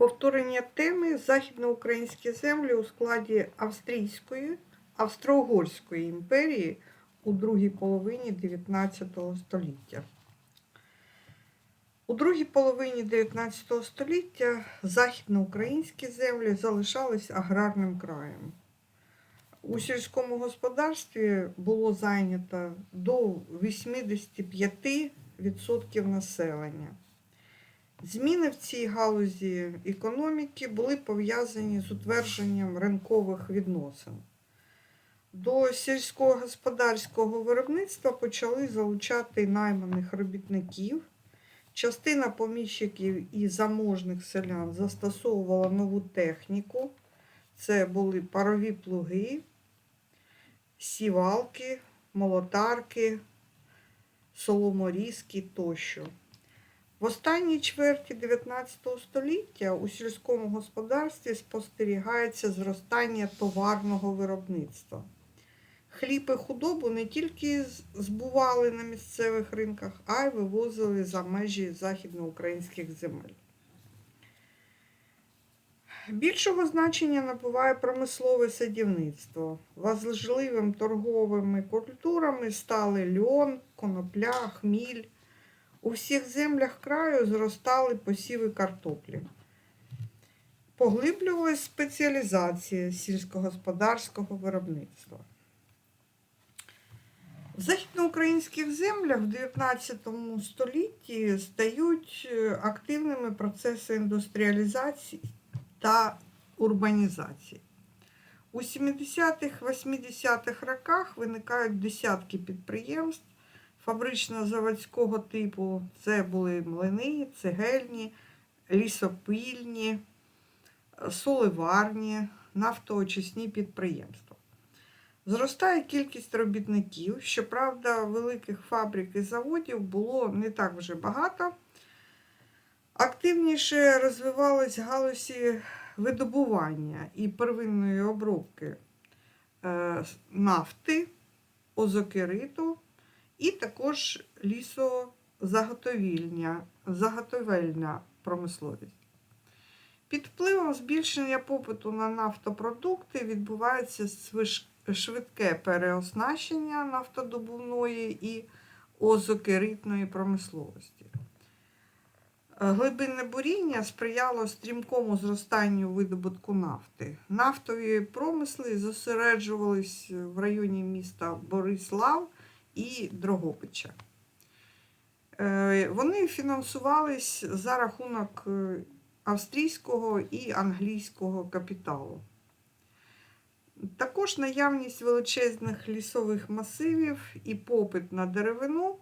Повторення теми Західноукраїнські землі у складі Австрійської, Австро-Угорської імперії у другій половині 19 століття. У другій половині 19 століття західноукраїнські землі залишались аграрним краєм. У сільському господарстві було зайнято до 85% населення. Зміни в цій галузі економіки були пов'язані з утвердженням ринкових відносин. До сільськогосподарського виробництва почали залучати найманих робітників. Частина поміщиків і заможних селян застосовувала нову техніку. Це були парові плуги, сівалки, молотарки, соломорізки тощо. В останній чверті 19 століття у сільському господарстві спостерігається зростання товарного виробництва. Хліб і худобу не тільки збували на місцевих ринках, а й вивозили за межі західноукраїнських земель. Більшого значення набуває промислове садівництво. Важливим торговими культурами стали льон, конопля, хміль. У всіх землях краю зростали посіви картоплі. Поглиблювалась спеціалізація сільськогосподарського виробництва. В західноукраїнських землях в 19 столітті стають е, активними процеси індустріалізації та урбанізації. У 70-х-80-х роках виникають десятки підприємств фабрично-заводського типу. Це були млини, цегельні, лісопильні, соливарні, нафтоочисні підприємства. Зростає кількість робітників. Щоправда, великих фабрик і заводів було не так вже багато. Активніше розвивались галузі видобування і первинної обробки е, нафти, озокериту і також лісозаготовільня, заготовельна промисловість. Під впливом збільшення попиту на нафтопродукти відбувається швидке переоснащення нафтодобувної і озокеритної промисловості. Глибинне буріння сприяло стрімкому зростанню видобутку нафти. Нафтові промисли зосереджувались в районі міста Борислав і Дрогобича. Е, Вони фінансувались за рахунок е, австрійського і англійського капіталу. Також наявність величезних лісових масивів і попит на деревину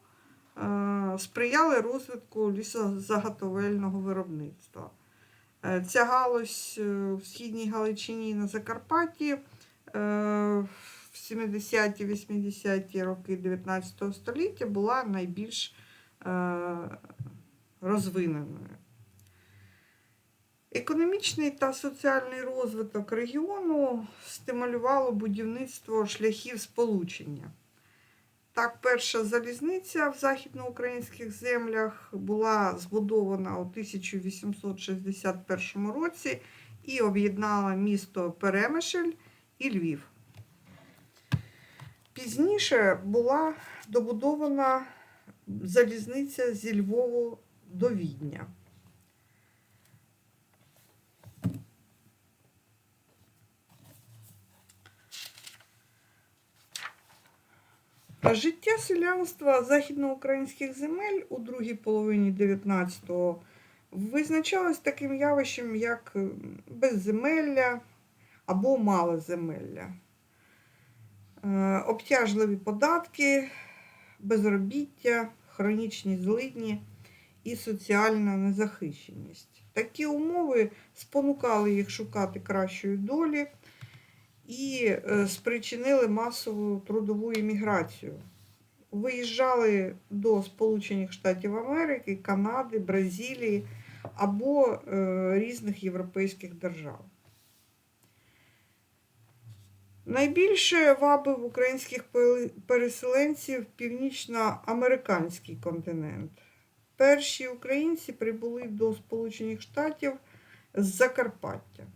е, сприяли розвитку лісозаготовельного виробництва. Ця галузь в Східній Галичині на Закарпатті 70-80-ті роки 19 століття була найбільш е, розвиненою. Економічний та соціальний розвиток регіону стимулювало будівництво шляхів сполучення. Так, перша залізниця в західноукраїнських землях була збудована у 1861 році і об'єднала місто Перемишль і Львів. Пізніше була добудована залізниця зі Львову до Відня. Життя селянства західноукраїнських земель у другій половині 19-го визначалось таким явищем, як безземелля або малоземелля. Е, Обтяжливі податки, безробіття, хронічні злидні і соціальна незахищеність. Такі умови спонукали їх шукати кращої долі і е, спричинили масову трудову імміграцію. Виїжджали до Сполучених Штатів Америки, Канади, Бразилії або е, різних європейських держав. Найбільше вабив українських переселенців північноамериканський континент. Перші українці прибули до Сполучених Штатів з Закарпаття.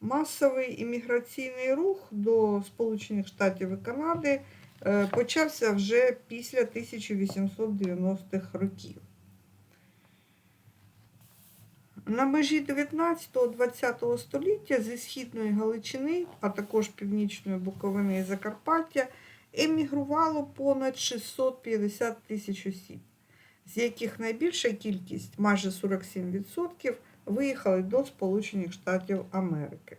Масовий імміграційний рух до Сполучених Штатів і Канади е, почався вже після 1890-х років. На межі 19-20 століття зі східної Галичини, а також північної Буковини і Закарпаття емігрувало понад 650 тисяч осіб, з яких найбільша кількість, майже 47%, виїхали до Сполучених Штатів Америки.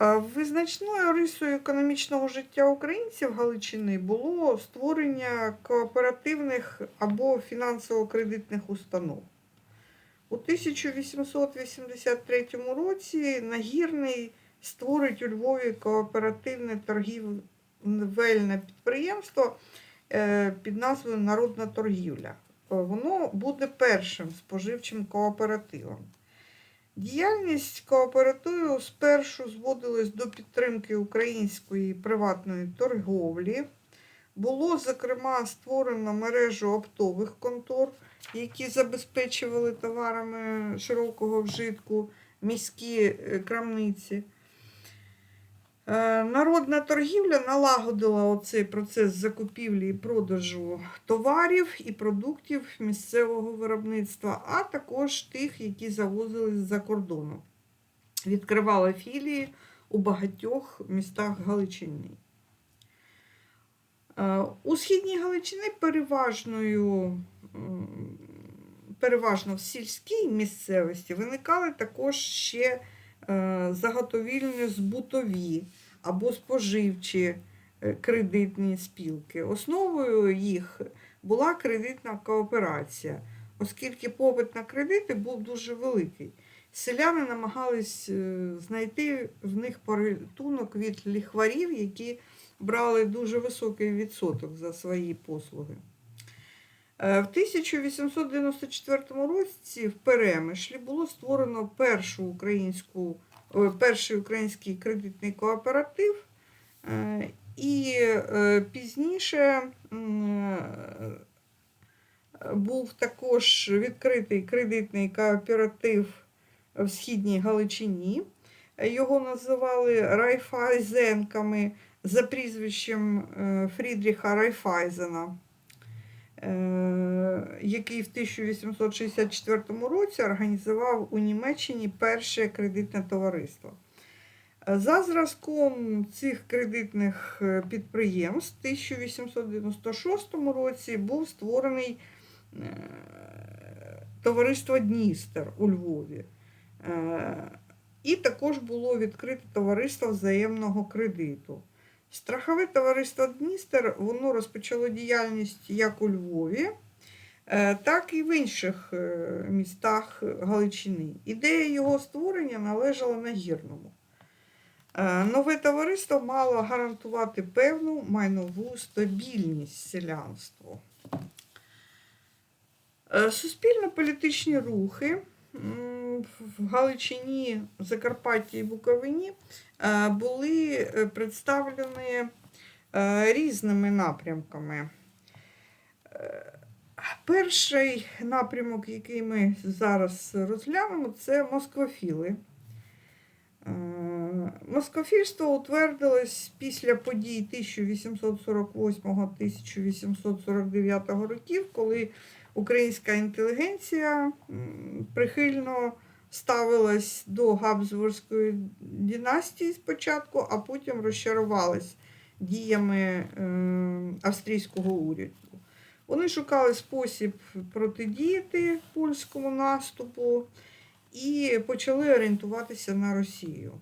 Визначною рисою економічного життя українців Галичини було створення кооперативних або фінансово-кредитних установ. У 1883 році Нагірний створить у Львові кооперативне торгівельне підприємство е, під назвою Народна торгівля. Е, Воно буде першим споживчим кооперативом. Діяльність кооперативу спершу зводилась до підтримки української приватної торговлі. Було, зокрема, створено мережу оптових контор, які забезпечували товарами широкого вжитку міські е, крамниці. Е, Народна торгівля налагодила оцей процес закупівлі і продажу товарів і продуктів місцевого виробництва, а також тих, які завозили з-за кордону. Відкривала філії у багатьох містах Галичини. Е, У східній Галичині переважною, переважно в сільській місцевості виникали також ще заготовільні збутові або споживчі е, кредитні спілки. Основою їх була кредитна кооперація, оскільки попит на кредити був дуже великий. Селяни намагались е, знайти в них порятунок від ліхварів, які брали дуже високий відсоток за свої послуги. Е, В 1894 році в Перемишлі було створено першу українську, е, перший український кредитний кооператив, е, і пізніше був також відкритий кредитний кооператив в Східній Галичині. Його називали Райфайзенками за прізвищем Фрідріха Райфайзена, який в 1864 році організував у Німеччині перше кредитне товариство. Е, За зразком цих кредитних е, підприємств в 1896 році був створений е, товариство Дністер у Львові. Е, І також було відкрите товариство взаємного кредиту. Страхове товариство Дністер воно розпочало діяльність як у Львові, е, так і в інших е, містах Галичини. Ідея його створення належала Нагірному. Е, Нове товариство мало гарантувати певну майнову стабільність селянству. Суспільно-політичні рухи в Галичині, Закарпатті і Буковині е, були е, представлені е, різними напрямками. Перший напрямок, який ми зараз розглянемо, це москвофіли. Е, Москофільство утвердилось після подій 1848-1849 років, коли українська інтелігенція прихильно ставилась до Габсбурзької династії спочатку, а потім розчарувалась діями е, австрійського уряду. Вони шукали спосіб протидіяти польському наступу і почали орієнтуватися на Росію.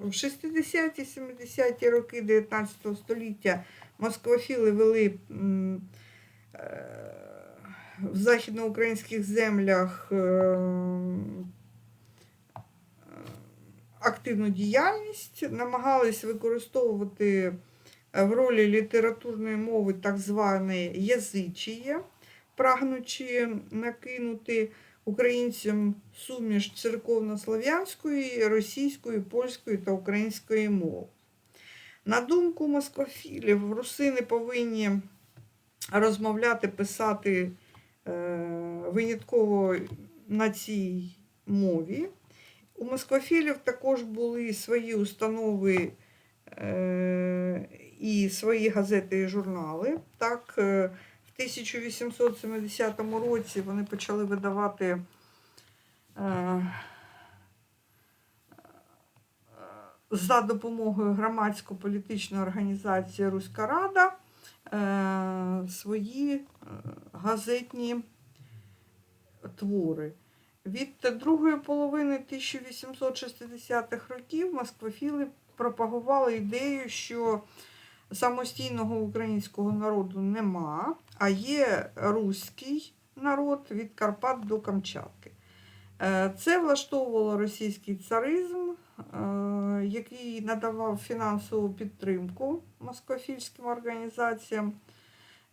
В 60-70-ті роки 19 століття москвофіли вели е, в західноукраїнських землях е, активну діяльність, намагались використовувати в ролі літературної мови так зване язичіє, прагнучи накинути українцям суміш церковнослов'янської, російської, польської та української мов. На думку москофілів, русини повинні розмовляти, писати е, винятково на цій мові. У москофілів також були свої установи е, і свої газети і журнали. Так, е, в 1870 році вони почали видавати е, за допомогою громадсько-політичної організації Руська Рада е, свої е, газетні твори. Від другої половини 1860-х років москвофіли пропагували ідею, що самостійного українського народу нема, а є руський народ від Карпат до Камчатки. Е, Це влаштовувало російський царизм, е, який надавав фінансову підтримку москофільським організаціям.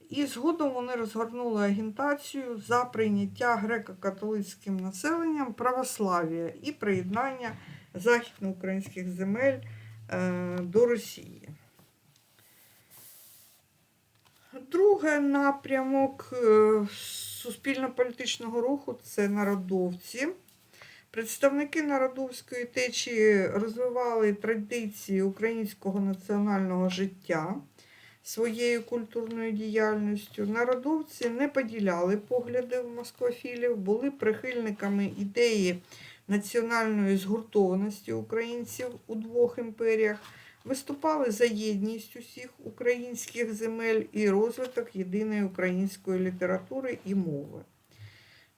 І згодом вони розгорнули агітацію за прийняття греко-католицьким населенням православ'я і приєднання західноукраїнських земель е, до Росії. Другий напрямок суспільно-політичного руху це народовці. Представники народовської течії розвивали традиції українського національного життя своєю культурною діяльністю. Народовці не поділяли погляди москофілів, були прихильниками ідеї національної згуртованості українців у двох імперіях, виступали за єдність усіх українських земель і розвиток єдиної української літератури і мови.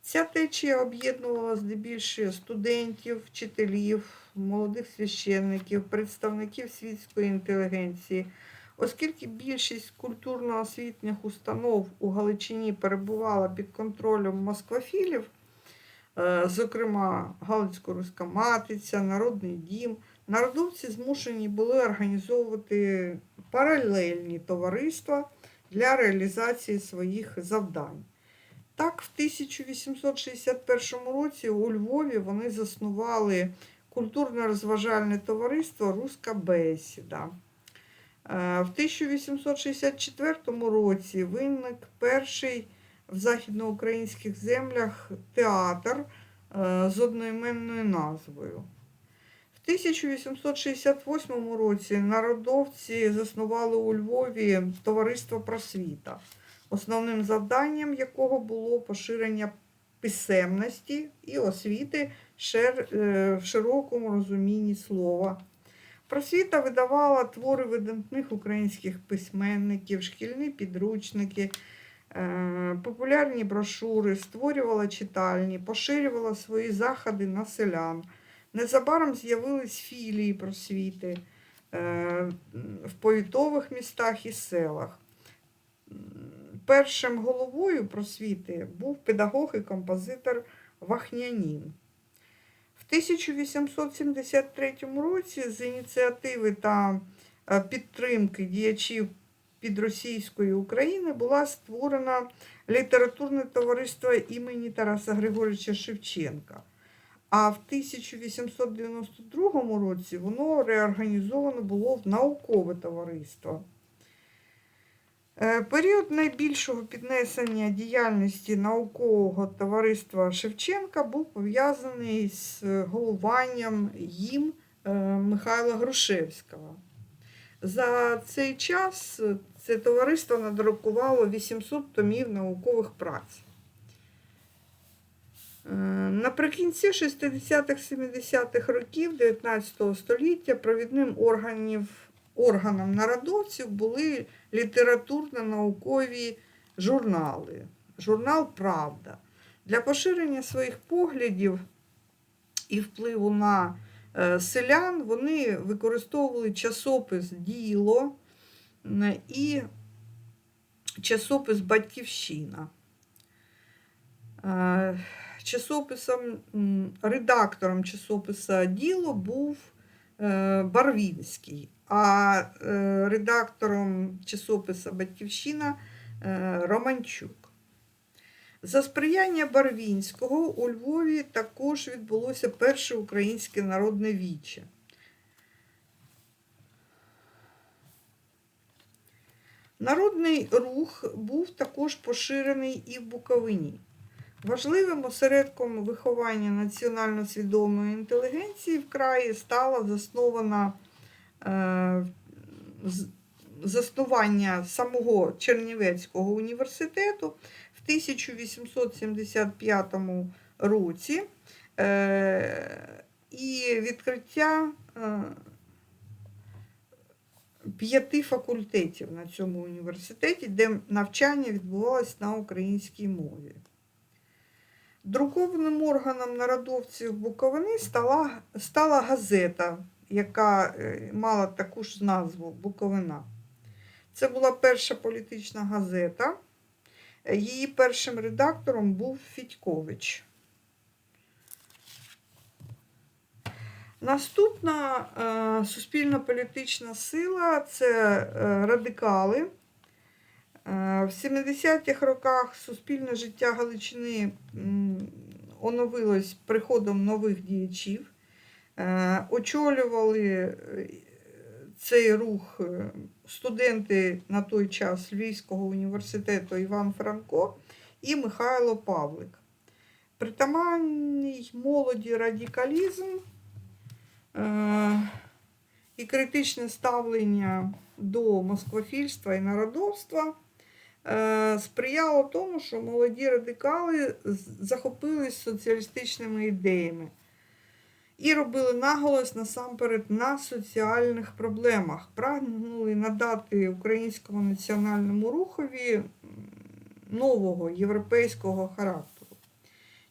Ця течія об'єднувала здебільшого студентів, вчителів, молодих священників, представників світської інтелігенції. Оскільки більшість культурно-освітніх установ у Галичині перебувала під контролем москвофілів, е, зокрема Галицько-Руська Матиця, Народний дім, народовці змушені були організовувати паралельні товариства для реалізації своїх завдань. Так, в 1861 році у Львові вони заснували культурно-розважальне товариство Руська Бесіда. Е, В 1864 році виник перший в західноукраїнських землях театр е, з одноіменною назвою. В 1868 році народовці заснували у Львові товариство просвіта, основним завданням якого було поширення писемності і освіти е, в широкому розумінні слова. Просвіта видавала твори видатних українських письменників, шкільні підручники, е, популярні брошури, створювала читальні, поширювала свої заходи на селян. Незабаром з'явились філії просвіти е, в повітових містах і селах. Першим головою просвіти був педагог і композитор Вахнянін. В 1873 році з ініціативи та е, підтримки діячів підросійської України була створена літературне товариство імені Тараса Григоровича Шевченка. А в 1892 році воно реорганізовано було в наукове товариство. Е, Період найбільшого піднесення діяльності наукового товариства Шевченка був пов'язаний з головуванням їм е, Михайла Грушевського. За цей час це товариство надрукувало 800 томів наукових праць. Е, Наприкінці 60-х-70-х років 19 століття провідним органів, органом народовців були літературно-наукові журнали. Журнал Правда. Для поширення своїх поглядів і впливу на е, селян вони використовували часопис Діло і часопис Батьківщина. Часописом, редактором часописа Діло був е, Барвінський, а е, редактором часописа Батьківщина е, Романчук. За сприяння Барвінського у Львові також відбулося перше українське народне віче. Народний рух був також поширений і в Буковині. Важливим осередком виховання національно свідомої інтелігенції в краї стала заснована е, заснування самого Чернівецького університету в 1875 році е, і відкриття е, п'яти факультетів на цьому університеті, де навчання відбувалось на українській мові. Друкованим органом народовців Буковини стала, стала газета, яка е, мала таку ж назву Буковина. Це була перша політична газета. Її першим редактором був Фідькович. Наступна е, суспільно-політична сила це е, радикали. Е, В 70-х роках суспільне життя Галичини оновилось приходом нових діячів. Е, Очолювали е, цей рух студенти на той час Львівського університету Іван Франко і Михайло Павлик. Притаманний молоді радикалізм і критичне ставлення до москвофільства і народовства сприяло тому, що молоді радикали захопились соціалістичними ідеями і робили наголос насамперед на соціальних проблемах. Прагнули надати українському національному рухові нового європейського характеру.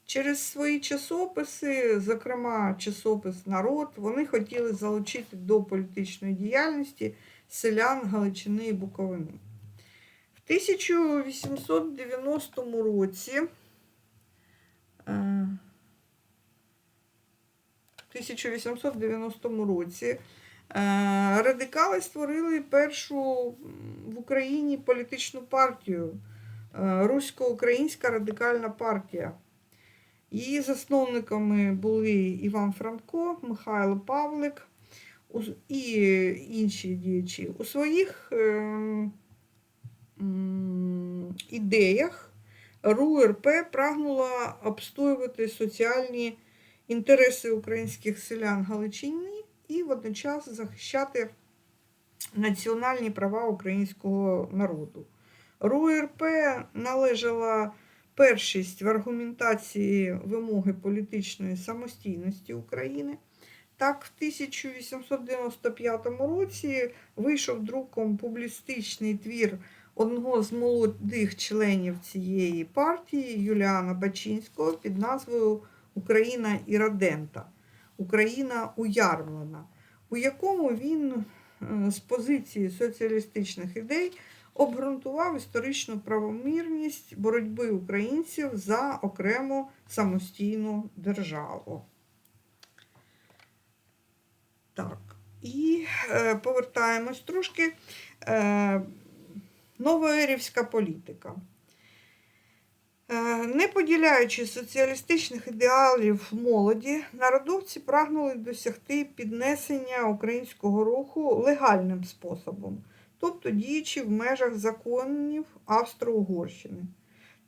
Через свої часописи, зокрема часопис Народ, вони хотіли залучити до політичної діяльності селян Галичини і Буковини. В 1890 році е, 1890 році е, радикали створили першу в Україні політичну партію е, Русько-Українська радикальна партія. Її засновниками були Іван Франко, Михайло Павлик і інші діячі. У своїх ем, ідеях РУРП прагнула обстоювати соціальні інтереси українських селян Галичини і водночас захищати національні права українського народу. РУРП належала першість в аргументації вимоги політичної самостійності України. Так, в 1895 році вийшов друком публістичний твір одного з молодих членів цієї партії Юліана Бачинського під назвою Україна Іродента, Україна уярмлена, у якому він е, з позиції соціалістичних ідей обґрунтував історичну правомірність боротьби українців за окрему самостійну державу. Так, і е, повертаємось трошки. Е, новоерівська політика. Е, Не поділяючи соціалістичних ідеалів молоді, народовці прагнули досягти піднесення українського руху легальним способом, тобто діючи в межах законів Австро-Угорщини.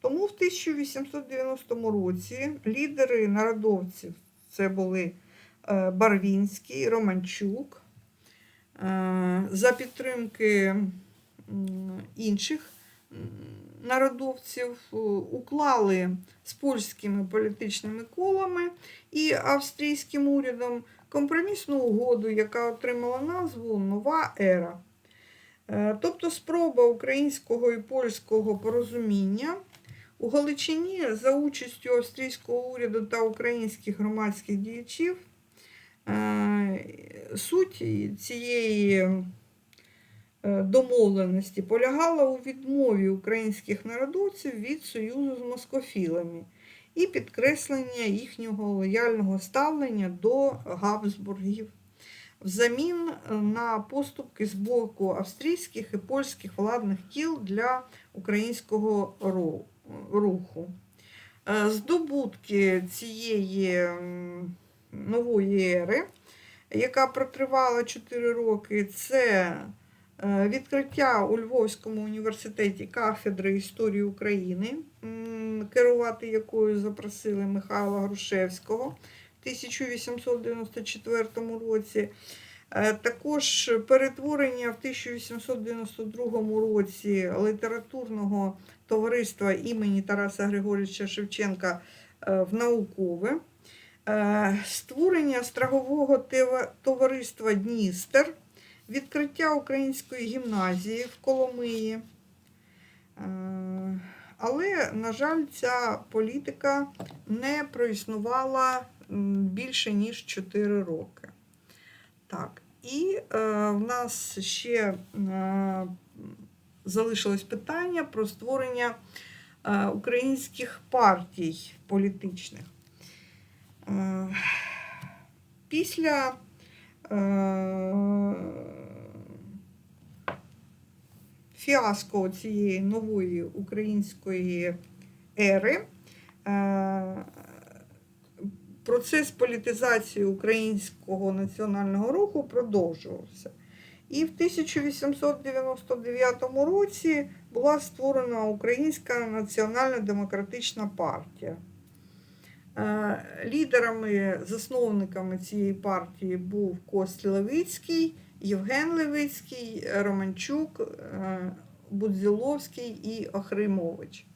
Тому в 1890 році лідери народовців це були е, Барвінський, Романчук, е, за підтримки інших народовців е, уклали з польськими політичними колами і австрійським урядом компромісну угоду, яка отримала назву Нова ера. Е, Тобто спроба українського і польського порозуміння у Галичині за участю австрійського уряду та українських громадських діячів. Е, Суть цієї домовленості полягала у відмові українських народовців від союзу з москофілами і підкреслення їхнього лояльного ставлення до Габсбургів взамін на поступки з боку австрійських і польських владних кіл для українського руху. Е, Здобутки цієї нової ери, яка протривала 4 роки, це Е, Відкриття у Львовському університеті кафедри історії України, керувати якою запросили Михайла Грушевського в 1894 році. Е, Також перетворення в 1892 році літературного товариства імені Тараса Григоровича Шевченка е, в наукове, Е, створення страхового товариства Дністер, відкриття української гімназії в Коломиї. Е, Але, на жаль, ця політика не проіснувала більше ніж 4 роки. Так, і е, в нас ще е, залишилось питання про створення е, українських партій політичних. Е, Після фіаско цієї нової української ери е, процес політизації українського національного руху продовжувався. І в 1899 році була створена Українська національно-демократична партія. Е, Лідерами, засновниками цієї партії був Кость Левицький, Євген Левицький, Романчук, е, Будзіловський і Охримович.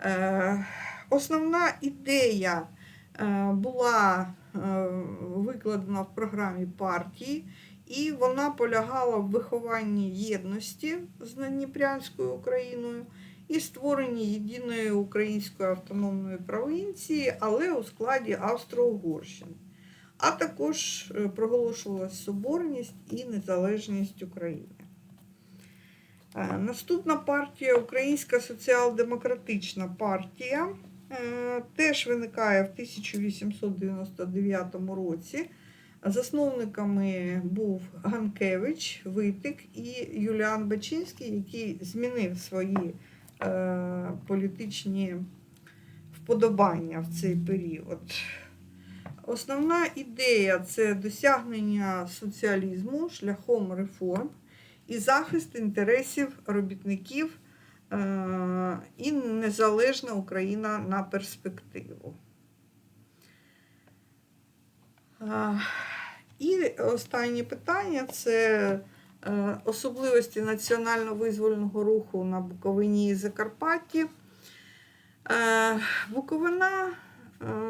Е, Основна ідея була викладена в програмі партії, і вона полягала в вихованні єдності з Надніпрянською Україною і створенні єдиної української автономної провінції, але у складі Австро-Угорщини. А також е, проголошувалась соборність і незалежність України. Е, Наступна партія Українська соціал-демократична партія е, теж виникає в 1899 році. Засновниками був Ганкевич, Витик і Юліан Бачинський, який змінив свої політичні вподобання в цей період. Основна ідея це досягнення соціалізму шляхом реформ і захист інтересів робітників е, і незалежна Україна на перспективу. Е, І останнє питання це е, особливості національно-визвольного руху на Буковині і Закарпатті. Е, Буковина е,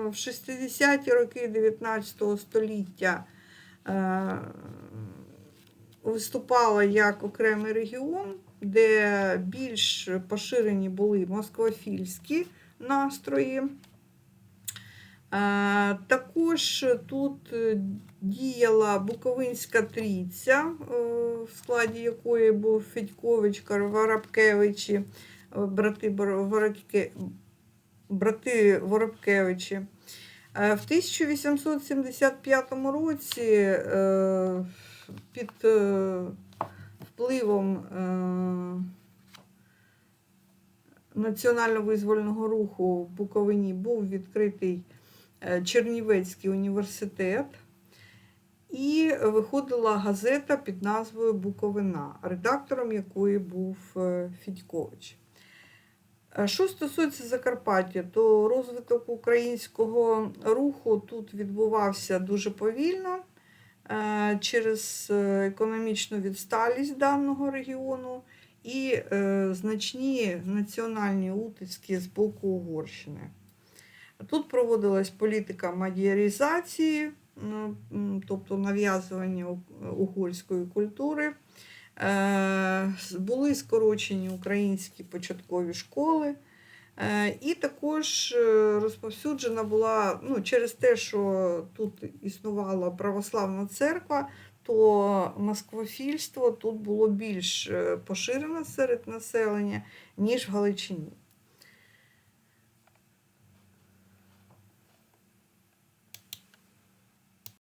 в 60-ті роки 19 століття е, виступала як окремий регіон, де більш поширені були москвофільські настрої. Також тут е, діяла Буковинська трійця, е, в складі якої був Федькович, Воробкевичі, е, брати, брати Воробкевичі. В 1875 році під впливом національно-визвольного руху в Буковині був відкритий Чернівецький університет. І виходила газета під назвою Буковина, редактором якої був е, Фідькович. Е, Що стосується Закарпаття, то розвиток українського руху тут відбувався дуже повільно е, через е, економічну відсталість даного регіону і е, значні національні утиски з боку Угорщини. Тут проводилась політика мадіарізації, ну, тобто нав'язування угорської культури. Е, Були скорочені українські початкові школи. Е, І також е, розповсюджена була ну, через те, що тут існувала православна церква, то москвофільство тут було більш поширено серед населення, ніж в Галичині.